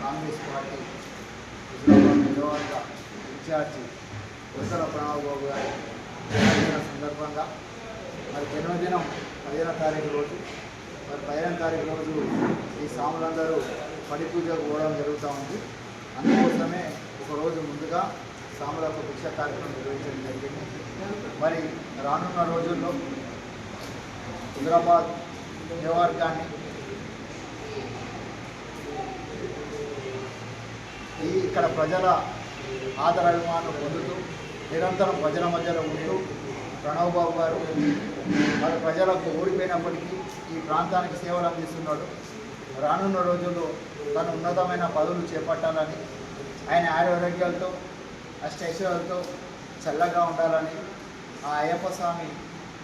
Congress party నియోజకవర్గ incharge ఉత్తర ప్రణవ్ బాబు గారి జన్మదిన సందర్భంగా మరి జన్మదినం పదిహేనో తారీఖు రోజు మరి పదిహేను తారీఖు రోజు ఈ సాములందరూ పడి పూజకు పోవడం జరుగుతూ ఉంది అందుకోసమే ఒకరోజు ముందుగా సాములకు భిక్ష కార్యక్రమం నిర్వహించడం జరిగింది మరి రానున్న రోజుల్లో హైదరాబాద్ నియోజకవర్గాన్ని ఈ ఇక్కడ ప్రజల ఆదరాభిమానం పొందుతూ నిరంతరం ప్రజల మధ్యలో ఉంటూ ప్రణవ్ బాబు గారు మరి ప్రజలకు ఓడిపోయినప్పటికీ ఈ ప్రాంతానికి సేవలు అందిస్తున్నాడు. రానున్న రోజుల్లో తను ఉన్నతమైన పదవులు చేపట్టాలని ఆయన ఆరోగ్యాలతో అష్టైశ్వర్యాలతో చల్లగా ఉండాలని ఆ అయ్యప్ప స్వామి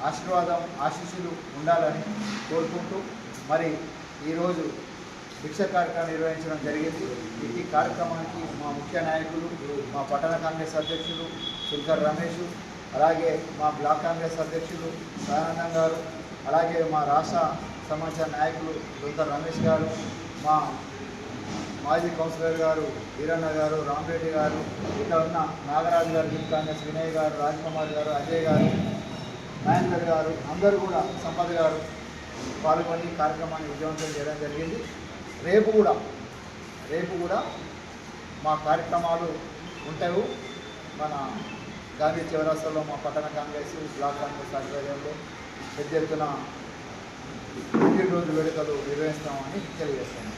ఆశీర్వాదం ఆశీస్సులు ఉండాలని కోరుకుంటూ మరి ఈరోజు భిక్ష కార్యక్రమం నిర్వహించడం జరిగింది. ఈ కార్యక్రమానికి మా ముఖ్య నాయకులు మా పట్టణ కాంగ్రెస్ అధ్యక్షులు శంకర్ రమేష్ అలాగే మా బ్లాక్ కాంగ్రెస్ అధ్యక్షులు సదానందం గారు అలాగే మా రాష్ట్ర సమాచార నాయకులు శంకర్ రమేష్ గారు మా మాజీ కౌన్సిలర్ గారు వీరన్న గారు రామరెడ్డి గారు ఇక్కడ ఉన్న నాగరాజు గారు యూత్ కాంగ్రెస్ వినయ్ గారు రాజ్కుమార్ గారు అజయ్ గారు మహేందర్ గారు అందరూ కూడా సంపద గారు పాల్గొని కార్యక్రమాన్ని విజయవంతం చేయడం జరిగింది. రేపు కూడా రేపు కూడా మా కార్యక్రమాలు ఉంటాయి. మన గాంధీ చౌరస్తాలో మా పట్టణ కాంగ్రెస్ బ్లాక్ కాంగ్రెస్ ఆధ్వర్యంలో పెద్ద ఎత్తున రోజు వేడుకలు నిర్వహిస్తామని తెలియజేస్తాను